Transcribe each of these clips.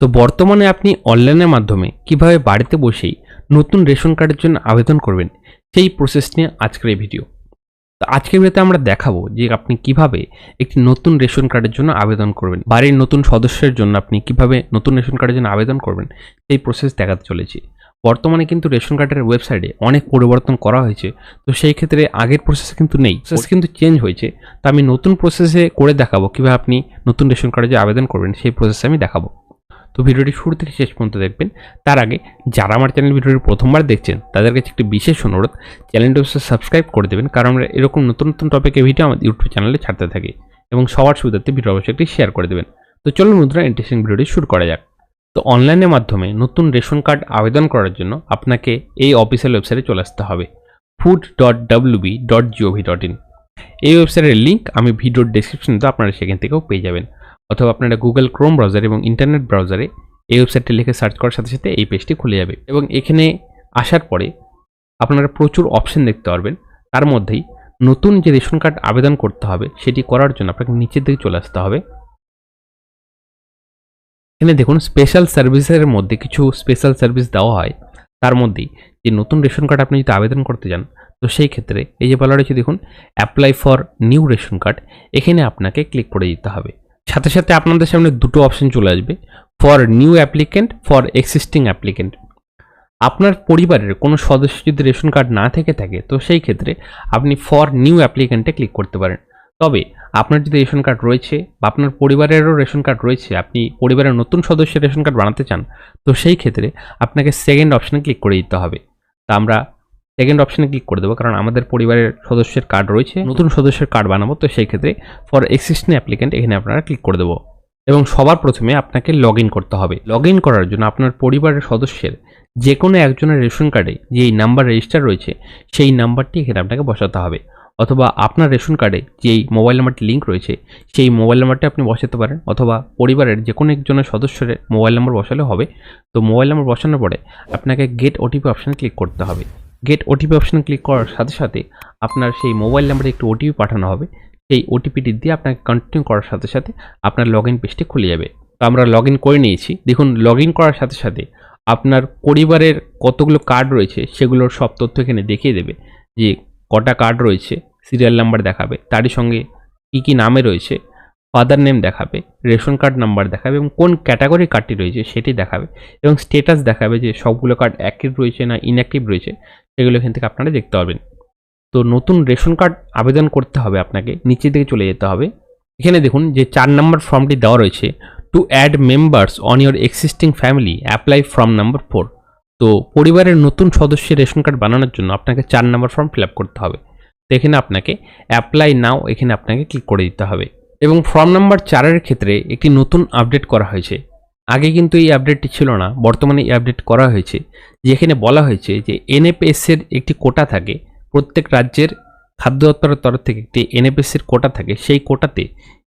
তো বর্তমানে আপনি অনলাইনের মাধ্যমে কীভাবে বাড়িতে বসেই নতুন রেশন কার্ডের জন্য আবেদন করবেন, সেই প্রসেস নিয়ে আজকের এই ভিডিও তো আজকের ভিডিওতে আমরা দেখাবো যে আপনি কীভাবে একটি নতুন রেশন কার্ডের জন্য আবেদন করবেন, বাড়ির নতুন সদস্যের জন্য আপনি কীভাবে নতুন রেশন কার্ডের জন্য আবেদন করবেন, সেই প্রসেস দেখাতে চলেছি। বর্তমানে কিন্তু রেশন কার্ডের ওয়েবসাইটে অনেক পরিবর্তন করা হয়েছে, তো সেই ক্ষেত্রে আগের প্রসেস কিন্তু নেই প্রসেস কিন্তু চেঞ্জ হয়েছে। তো আমি নতুন প্রসেসে করে দেখাবো কীভাবে আপনি নতুন রেশন কার্ডে যে আবেদন করবেন, সেই প্রসেসে আমি দেখাবো। তো ভিডিওটি শুরু থেকে শেষ পর্যন্ত দেখবেন। তার আগে যারা আমার চ্যানেল ভিডিওটি প্রথমবার দেখছেন, তাদের কাছে একটি বিশেষ অনুরোধ, চ্যানেলটি অবশ্যই সাবস্ক্রাইব করে দেবেন, কারণ আমরা এরকম নতুন নতুন টপিকের ভিডিও আমাদের ইউটিউব চ্যানেলে ছাড়তে থাকি এবং সবার সুবিধার্থে ভিডিও অবশ্যই একটি শেয়ার করে দেবেন। তো চলুন নতুন ইন্টারেস্টিং ভিডিওটি শুরু করা যাক। তো অনলাইনের মাধ্যমে নতুন রেশন কার্ড আবেদন করার জন্য আপনাকে এই অফিসিয়াল ওয়েবসাইটে চলে আসতে হবে food dot W B dot G O V dot in এই ওয়েবসাইটের লিঙ্ক আমি ভিডিওর ডেসক্রিপশনে তো আপনারা সেখান থেকেও পেয়ে যাবেন। অথবা আপনারা গুগল ক্রোম ব্রাউজার এবং ইন্টারনেট ব্রাউজারে এই ওয়েবসাইটটি লিখে সার্চ করার সাথে সাথে এই পেজটি খুলে যাবে। এবং এখানে আসার পরে আপনারা প্রচুর অপশন দেখতে পারবেন। তার মধ্যেই নতুন যে রেশন কার্ড আবেদন করতে হবে, সেটি করার জন্য আপনাকে নিচের দিকে চলে আসতে হবে। এখানে দেখুন স্পেশাল সার্ভিসের মধ্যে কিছু স্পেশাল সার্ভিস দেওয়া হয়। তার মধ্যেই যে নতুন রেশন কার্ড আপনি যদি আবেদন করতে যান, তো সেই ক্ষেত্রে এই যে বলা রয়েছে, দেখুন apply for new ration card এখানে আপনাকে ক্লিক করে দিতে হবে। সাথে সাথে আপনাদের সামনে দুটো অপশন চলে আসবে for new applicant for existing applicant আপনার পরিবারের কোনো সদস্য যদি রেশন কার্ড না থেকে থাকে, তো সেই ক্ষেত্রে আপনি ফর নিউ অ্যাপ্লিকেন্টে ক্লিক করতে পারেন। তবে আপনার যদি রেশন কার্ড রয়েছে বা আপনার পরিবারেরও রেশন কার্ড রয়েছে, আপনি পরিবারের নতুন সদস্যের রেশন কার্ড বানাতে চান, তো সেই ক্ষেত্রে আপনাকে সেকেন্ড অপশানে ক্লিক করে দিতে হবে। তা আমরা সেকেন্ড অপশানে ক্লিক করে দেবো, কারণ আমাদের পরিবারের সদস্যের কার্ড রয়েছে, নতুন সদস্যের কার্ড বানাবো, তো সেই ক্ষেত্রে ফর এক্সিস্টিং অ্যাপ্লিকেন্ট এখানে আপনারা ক্লিক করে দেবো। এবং সবার প্রথমে আপনাকে লগ করতে হবে। লগ করার জন্য আপনার পরিবারের সদস্যের যে কোনো একজনের রেশন কার্ডে যে এই নাম্বার রেজিস্টার রয়েছে, সেই নাম্বারটি এখানে আপনাকে বসাতে হবে। অথবা আপনার রেশন কার্ডে যেই মোবাইল নাম্বারটি লিঙ্ক রয়েছে, সেই মোবাইল নাম্বারটি আপনি বসাতে পারেন, অথবা পরিবারের যে কোনো একজনের সদস্যের মোবাইল নাম্বার বসালে হবে। তো মোবাইল নাম্বার বসানোর পরে আপনাকে গেট ওটিপি অপশানে ক্লিক করতে হবে। গেট ওটিপি অপশানে ক্লিক করার সাথে সাথে আপনার সেই মোবাইল নাম্বারে একটি ওটিপি পাঠানো হবে। সেই ওটিপিটি দিয়ে আপনাকে কন্টিনিউ করার সাথে সাথে আপনার লগ ইন পেজটি খুলে যাবে। তো আমরা লগ ইন করে নিয়েছি। দেখুন লগ ইন করার সাথে সাথে আপনার পরিবারের কতগুলো কার্ড রয়েছে সেগুলোর সব তথ্য এখানে দেখিয়ে দেবে যে কটা কার্ড রয়েছে সিরিয়াল নাম্বার দেখাবে, তারই সঙ্গে কী কী নামে রয়েছে ফাদার নেম দেখাবে রেশন কার্ড নাম্বার দেখাবে এবং কোন ক্যাটাগরি কার্ডটি রয়েছে সেটি দেখাবে এবং স্টেটাস দেখাবে যে সবগুলো কার্ড অ্যাক্টিভ রয়েছে না ইনঅ্যাক্টিভ রয়েছে। সেগুলো এখান থেকে আপনারা দেখতে পারবেন। তো নতুন রেশন কার্ড আবেদন করতে হবে আপনাকে নিচের দিকে চলে যেতে হবে। এখানে দেখুন যে চার নম্বর ফর্মটি দেওয়া রয়েছে to add members on your existing family apply form number four তো পরিবারের নতুন সদস্যের রেশন কার্ড বানানোর জন্য আপনাকে চার নম্বর ফর্ম ফিল করতে হবে। তো এখানে আপনাকে অ্যাপ্লাই নাও এখানে আপনাকে ক্লিক করে দিতে হবে। এবং ফর্ম নাম্বার চারের ক্ষেত্রে একটি নতুন আপডেট করা হয়েছে। আগে কিন্তু এই আপডেটটি ছিল না। বর্তমানে এই আপডেট করা হয়েছে। যেখানে বলা হয়েছে যে এনএফএস এর একটি কোটা থাকে, প্রত্যেক রাজ্যের খাদ্য দপ্তরের তরফ থেকে একটি এনএফএস এর কোটা থাকে। সেই কোটাতে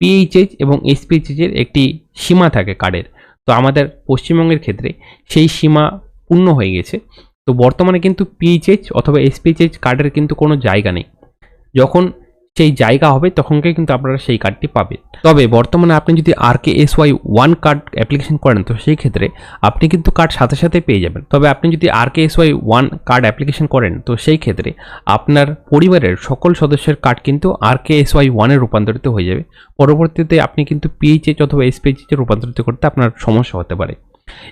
পিএইচএইচ এবং এসপিএইচএইচ এর একটি সীমা থাকে কার্ডের। তো আমাদের পশ্চিমবঙ্গের ক্ষেত্রে সেই সীমা পূর্ণ হয়ে গেছে। তো বর্তমানে কিন্তু পিএইচএইচ অথবা এসপিএইচএইচ কার্ডের কিন্তু কোনো জায়গা নেই। যখন সেই জায়গা হবে, তখনকে কিন্তু আপনারা সেই কার্ডটি পাবেন। তবে বর্তমানে আপনি যদি R K S Y one card application করেন, তো সেই ক্ষেত্রে আপনি কিন্তু কার্ড সাথে সাথে পেয়ে যাবেন। তবে আপনি যদি R K S Y one card application করেন, তো সেই ক্ষেত্রে আপনার পরিবারের সকল সদস্যের কার্ড কিন্তু আর কে এস ওয়াই ওয়ানে রূপান্তরিত হয়ে যাবে। পরবর্তীতে আপনি কিন্তু পিএইচএইচ অথবা এসপিএইচএইচে রূপান্তরিত করতে আপনার সমস্যা হতে পারে।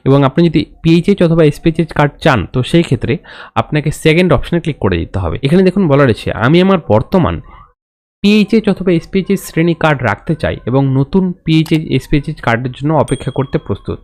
এবং আপনি যদি পিএইচএইচ অথবা এসপিএইচএইচ কার্ড চান, তো সেই ক্ষেত্রে আপনাকে সেকেন্ড অপশনে ক্লিক করে দিতে হবে। এখানে দেখুন বলা রয়েছে, আমি আমার বর্তমান পিএইচএইচ অথবা এসপিএইচএইচ শ্রেণি কার্ড রাখতে চাই এবং নতুন পিএইচএইচ এসপিএইচএইচ কার্ডের জন্য অপেক্ষা করতে প্রস্তুত।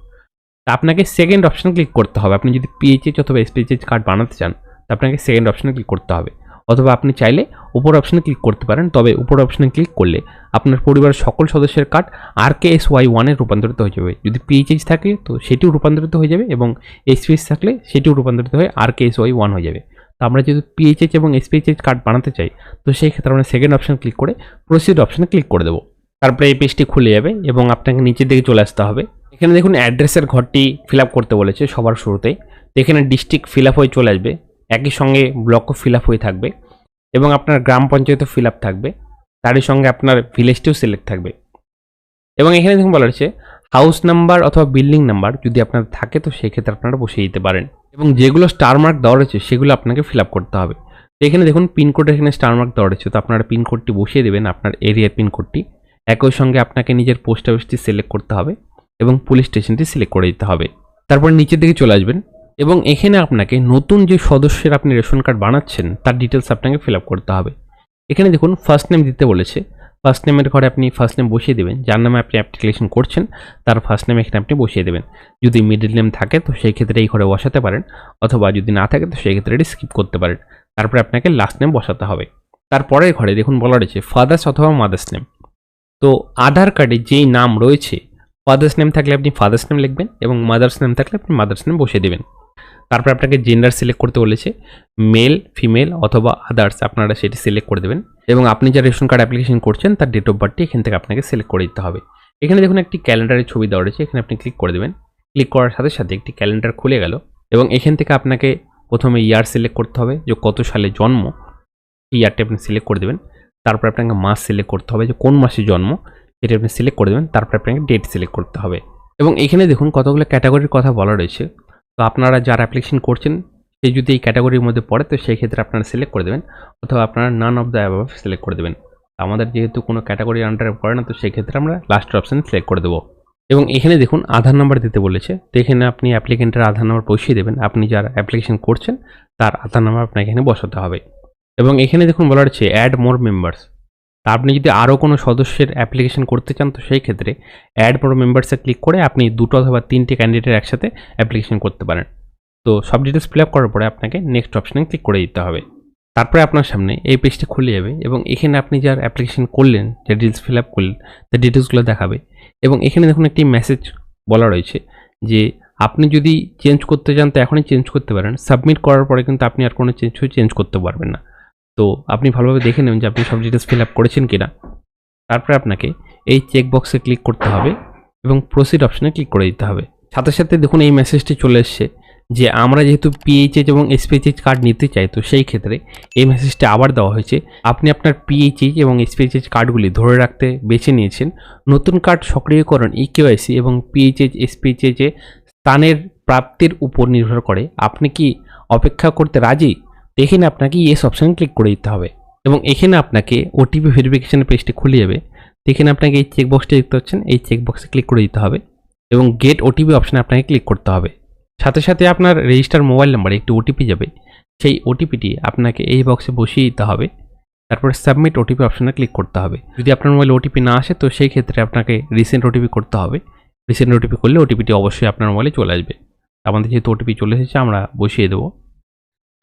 তা আপনাকে সেকেন্ড অপশন ক্লিক করতে হবে। আপনি যদি পিএইচএইচ অথবা এসপিএইচএইচ কার্ড বানাতে চান, তা আপনাকে সেকেন্ড অপশনে ক্লিক করতে হবে। অথবা আপনি চাইলে উপর অপশনে ক্লিক করতে পারেন, তবে উপর অপশনে ক্লিক করলে আপনার পরিবারের সকল সদস্যের card R K S Y ওয়ানে রূপান্তরিত হয়ে যাবে। যদি পিএইচএইচ থাকে, তো সেটিও রূপান্তরিত হয়ে যাবে এবং এসপিএইচ থাকলে সেটিও রূপান্তরিত হয়ে R K S Y one হয়ে যাবে। তো আমরা যেহেতু পিএইচএইচ এবং এসপিএইচএইচ কার্ড বানাতে চাই, তো সেই ক্ষেত্রে আমরা সেকেন্ড অপশন ক্লিক করে প্রসিড অপশনে ক্লিক করে দেবো। তারপরে এই পেজটি খুলে যাবে এবং আপনাকে নিচের দিকে চলে আসতে হবে। এখানে দেখুন অ্যাড্রেসের ঘরটি ফিল করতে বলেছে সবার শুরুতেই। তো এখানে ডিস্ট্রিক্ট ফিল হয়ে চলে আসবে। একই সঙ্গে ব্লকও ফিল হয়ে থাকবে এবং আপনার গ্রাম পঞ্চায়েতও ফিল থাকবে। তারই সঙ্গে আপনার ভিলেজটিও সিলেক্ট থাকবে। এবং এখানে দেখুন বলা হচ্ছে হাউস নাম্বার অথবা বিল্ডিং নাম্বার যদি আপনার থাকে, তো সেই ক্ষেত্রে আপনারা বসিয়ে দিতে পারেন। এবং যেগুলো স্টার মার্ক দেওয়া রয়েছে, সেগুলো আপনাকে ফিল আপ করতে হবে। তো এখানে দেখুন পিনকোডের এখানে স্টার মার্ক দেওয়া রয়েছে। তো আপনারা পিনকোডটি বসিয়ে দেবেন আপনার এরিয়ার পিনকোডটি একই সঙ্গে আপনাকে নিজের পোস্ট অফিসটি সিলেক্ট করতে হবে এবং পুলিশ স্টেশনটি সিলেক্ট করে দিতে হবে। তারপর নিচের দিকে চলে আসবেন এবং এখানে আপনাকে নতুন যে সদস্যের আপনি রেশন কার্ড বানাচ্ছেন, তার ডিটেলস আপনাকে ফিল আপ করতে হবে। এখানে দেখুন ফার্স্ট নেম দিতে বলেছে। ফার্স্ট নেমের ঘরে আপনি ফার্স্ট নেম বসিয়ে দেবেন। যার নামে আপনি অ্যাপ্লিকেশন করছেন, তার ফার্স্ট নেম এখানে আপনি বসিয়ে দেবেন। যদি মিডল নেম থাকে, তো সেই ক্ষেত্রে এই ঘরে বসাতে পারেন। অথবা যদি না থাকে, তো সেই ক্ষেত্রে এটি স্কিপ করতে পারেন। তারপরে আপনাকে লাস্ট নেম বসাতে হবে। তারপরের ঘরে দেখুন বলা রয়েছে ফাদার্স অথবা মাদার্স নেম তো আধার কার্ডে যেই নাম রয়েছে ফাদার্স নেম থাকলে আপনি ফাদার্স নেম লিখবেন এবং মাদার্স নেম থাকলে আপনি মাদার্স নেম বসিয়ে দেবেন। তারপর আপনাকে জেন্ডার সিলেক্ট করতে বলেছে মেল ফিমেল অথবা আদার্স আপনারা সেটি সিলেক্ট করে দেবেন। এবং আপনি যা রেশন কার্ড অ্যাপ্লিকেশন করছেন, তার ডেট অফ বার্থটি এখান থেকে আপনাকে সিলেক্ট করে দিতে হবে। এখানে দেখুন একটি ক্যালেন্ডারের ছবি দেওয়া রয়েছে, এখানে আপনি ক্লিক করে দেবেন। ক্লিক করার সাথে সাথে একটি ক্যালেন্ডার খুলে গেল এবং এখান থেকে আপনাকে প্রথমে ইয়ার সিলেক্ট করতে হবে, যে কত সালে জন্ম ইয়ারটি আপনি সিলেক্ট করে দেবেন। তারপর আপনাকে মাস সিলেক্ট করতে হবে, যে কোন মাসে জন্ম, সেটি আপনি সিলেক্ট করে দেবেন। তারপর আপনাকে ডেট সিলেক্ট করতে হবে। এবং এখানে দেখুন কতগুলো ক্যাটাগরির কথা বলা রয়েছে। তো আপনারা যারা অ্যাপ্লিকেশন করছেন, সে যদি এই ক্যাটাগরির মধ্যে পড়ে, তো সেই ক্ষেত্রে আপনারা সিলেক্ট করে দেবেন, অথবা আপনারা none of the above select করে দেবেন। আমাদের যেহেতু কোনো ক্যাটাগরি আন্ডারে পড়ে না, তো সেই ক্ষেত্রে আমরা লাস্ট অপশান সিলেক্ট করে দেবো। এবং এখানে দেখুন, আধার নাম্বার দিতে বলেছে। তো এখানে আপনি অ্যাপ্লিকেন্টের আধার নাম্বার বসিয়ে দেবেন। আপনি যারা অ্যাপ্লিকেশন করছেন, তার আধার নাম্বার আপনাকে এখানে বসাতে হবে। এবং এখানে দেখুন বলা হচ্ছে অ্যাড মোর মেম্বার্স তা আপনি যদি আরও কোনো সদস্যের অ্যাপ্লিকেশন করতে চান, তো সেই ক্ষেত্রে অ্যাড মোর মেম্বার্সে ক্লিক করে আপনি দুটো অথবা তিনটে ক্যান্ডিডেটের একসাথে অ্যাপ্লিকেশন করতে পারেন। তো সব ডিটেলস ফিল আপ করার পরে আপনাকে নেক্সট অপশানে ক্লিক করে দিতে হবে। তারপরে আপনার সামনে এই পেজটি খুলে যাবে এবং এখানে আপনি যার অ্যাপ্লিকেশন করলেন, যে ডিটেলস ফিল আপ করলেন, তার ডিটেলসগুলো দেখাবে। এবং এখানে দেখুন একটি মেসেজ বলা রয়েছে যে, আপনি যদি চেঞ্জ করতে চান, তো এখনই চেঞ্জ করতে পারেন। সাবমিট করার পরে কিন্তু আপনি আর কোনো চেঞ্জ চেঞ্জ করতে পারবেন না। তো আপনি ভালোভাবে দেখে নেবেন যে আপনি সব ডিটেলস ফিল আপ করেছেন কিনা। তারপরে আপনাকে এই চেক বক্সে ক্লিক করতে হবে এবং প্রসিড অপশনে ক্লিক করে দিতে হবে। সাথে সাথে দেখুন এই মেসেজটি চলে এসছে যে আমরা যেহেতু পিএইচএইচ এবং এসপিএইচএইচ কার্ড নিতে চাই, তো সেই ক্ষেত্রে এই মেসেজটা আবার দেওয়া হয়েছে। আপনি আপনার পিএইচএইচ এবং এসপিএইচএইচ কার্ডগুলি ধরে রাখতে, বেছে নিয়েছেন। নতুন কার্ড সক্রিয়করণ ই কেওয়াইসি এবং পিএইচএইচ এসপিএইচএইচ স্থানের প্রাপ্তির উপর নির্ভর করে। আপনি কি অপেক্ষা করতে রাজি? এখানে আপনাকে ইয়েস অপশানে ক্লিক করে দিতে হবে এবং এখানে আপনাকে ওটিপি ভেরিফিকেশনের পেজটি খুলে যাবে এখানে আপনাকে এই চেক বক্সটি দেখতে পাচ্ছেন এই চেক বক্সে ক্লিক করে দিতে হবে এবং গেট ওটিপি অপশানে আপনাকে ক্লিক করতে হবে সাথে সাথে আপনার রেজিস্টার মোবাইল নাম্বারে একটি ওটিপি যাবে সেই ওটিপিটি আপনাকে এই বক্সে বসিয়ে দিতে হবে তারপরে সাবমিট ওটিপি অপশানে ক্লিক করতে হবে যদি আপনার মোবাইলে ওটিপি না আসে তো সেই ক্ষেত্রে আপনাকে রিসেন্ট ওটিপি করতে হবে রিসেন্ট ওটিপি করলে ওটিপিটি অবশ্যই আপনার মোবাইলে চলে আসবে আমাদের যেহেতু ওটিপি চলে এসেছে আমরা বসিয়ে দেবো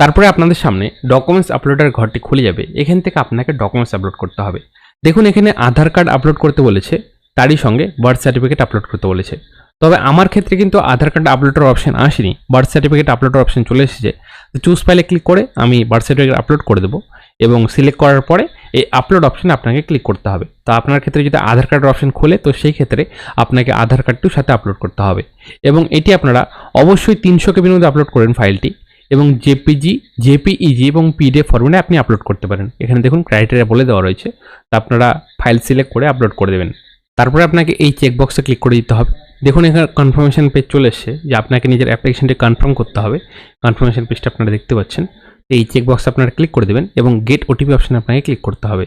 তারপরে আপনাদের সামনে ডকুমেন্টস আপলোডের ঘরটি খুলে যাবে। এখান থেকে আপনাকে ডকুমেন্টস আপলোড করতে হবে। দেখুন, এখানে আধার কার্ড আপলোড করতে বলেছে, তারই সঙ্গে বার্থ সার্টিফিকেট আপলোড করতে বলেছে। তবে আমার ক্ষেত্রে কিন্তু আধার কার্ড আপলোডের অপশন আসেনি বার্থ সার্টিফিকেট আপলোডের অপশন চলে এসেছে। তো চুজ ফাইলে ক্লিক করে আমি বার্থ সার্টিফিকেট আপলোড করে দেবো এবং সিলেক্ট করার পরে এই আপলোড অপশনে আপনাকে ক্লিক করতে হবে। তো আপনার ক্ষেত্রে যদি আধার কার্ডের অপশন খোলে, তো সেই ক্ষেত্রে আপনাকে আধার কার্ডটিও সাথে আপলোড করতে হবে। এবং এটি আপনারা অবশ্যই তিনশো কেবির মধ্যে আপলোড করেন ফাইলটি এবং জেপিজি, জেপিইজি এবং পিডিএফ ফরম্যাটে আপনি আপলোড করতে পারেন। এখানে দেখুন ক্রাইটেরিয়া বলে দেওয়া রয়েছে। তা আপনারা ফাইল সিলেক্ট করে আপলোড করে দেবেন। তারপরে আপনাকে এই চেকবক্সে ক্লিক করে দিতে হবে। দেখুন এখানে কনফার্মেশন পেজ চলে এসছে। যে আপনাকে নিজের অ্যাপ্লিকেশনটি কনফার্ম করতে হবে। কনফার্মেশন পেজটা আপনারা দেখতে পাচ্ছেন। এই চেকবক্সে আপনারা ক্লিক করে দেবেন এবং গেট ওটিপি অপশানে আপনাকে ক্লিক করতে হবে।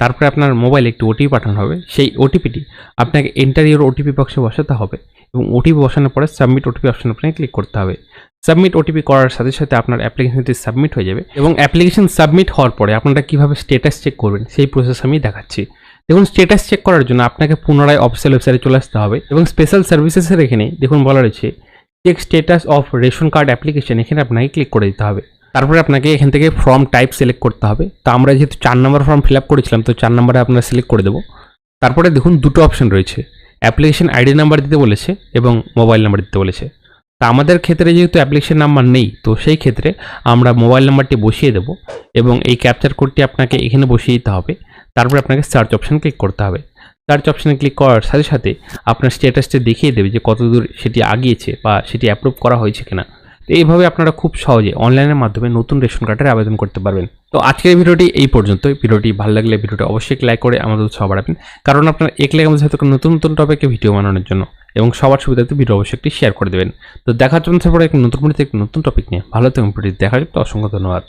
তারপরে আপনার মোবাইলে একটি ওটিপি পাঠানো হবে। সেই ওটিপিটি আপনাকে এন্টার ইউর ওটিপি বক্সে বসাতে হবে এবং ওটিপি বসানোর পরে সাবমিট ওটিপি অপশানে আপনাকে ক্লিক করতে হবে। সাবমিট ওটিপি করার সাথে সাথে আপনার অ্যাপ্লিকেশনটি সাবমিট হয়ে যাবে এবং অ্যাপ্লিকেশন সাবমিট হওয়ার পরে আপনারা কীভাবে স্টেটাস চেক করবেন সেই প্রসেস আমি দেখাচ্ছি। দেখুন স্টেটাস চেক করার জন্য আপনাকে পুনরায় অফিসিয়াল ওয়েবসাইটে চলে আসতে হবে এবং স্পেশাল সার্ভিসেসের এখানে দেখুন বলা রয়েছে check status of ration card application এখানে আপনাকে ক্লিক করে দিতে হবে। তারপরে আপনাকে এখান থেকে ফর্ম টাইপ সিলেক্ট করতে হবে। তো আমরা যেহেতু চার নম্বর ফর্ম ফিল আপ করেছিলাম, তো চার নম্বরে আপনারা সিলেক্ট করে দেবো। তারপরে দেখুন দুটো অপশন রয়েছে। অ্যাপ্লিকেশন আইডি নাম্বার দিতে বলেছে এবং মোবাইল নাম্বার দিতে বলেছে। তা আমাদের ক্ষেত্রে যেহেতু অ্যাপ্লিকেশন নাম্বার নেই, তো সেই ক্ষেত্রে আমরা মোবাইল নাম্বারটি বসিয়ে দেবো এবং এই ক্যাপচার কোডটি আপনাকে এখানে বসিয়ে দিতে হবে। তারপরে আপনাকে সার্চ অপশান ক্লিক করতে হবে। সার্চ অপশানে ক্লিক করার সাথে সাথে আপনার স্ট্যাটাসটা দেখিয়ে দেবে যে কতদূর সেটি আগিয়েছে বা সেটি অ্যাপ্রুভ করা হয়েছে কিনা। তো এইভাবে আপনারা খুব সহজে অনলাইনের মাধ্যমে নতুন রেশন কার্ডের আবেদন করতে পারবেন। তো আজকের ভিডিওটি এই পর্যন্ত ভিডিওটি ভালো লাগলে ভিডিওটি অবশ্যই লাইক করে আমাদের উৎসাহ বাড়াবেন। কারণ আপনার এক লাইক আমাদের সাথে নতুন নতুন টপিকে ভিডিও বানানোর জন্য এবং সবার সুবিধাতে ভিডিও অবশ্যই একটি শেয়ার করে দেবেন। তো দেখার জন্য পরে একটি নতুন ভিডিওতে নতুন টপিক নিয়ে ভালো থাকুন ভিডিওটি দেখা যাবে তো অসংখ্য ধন্যবাদ।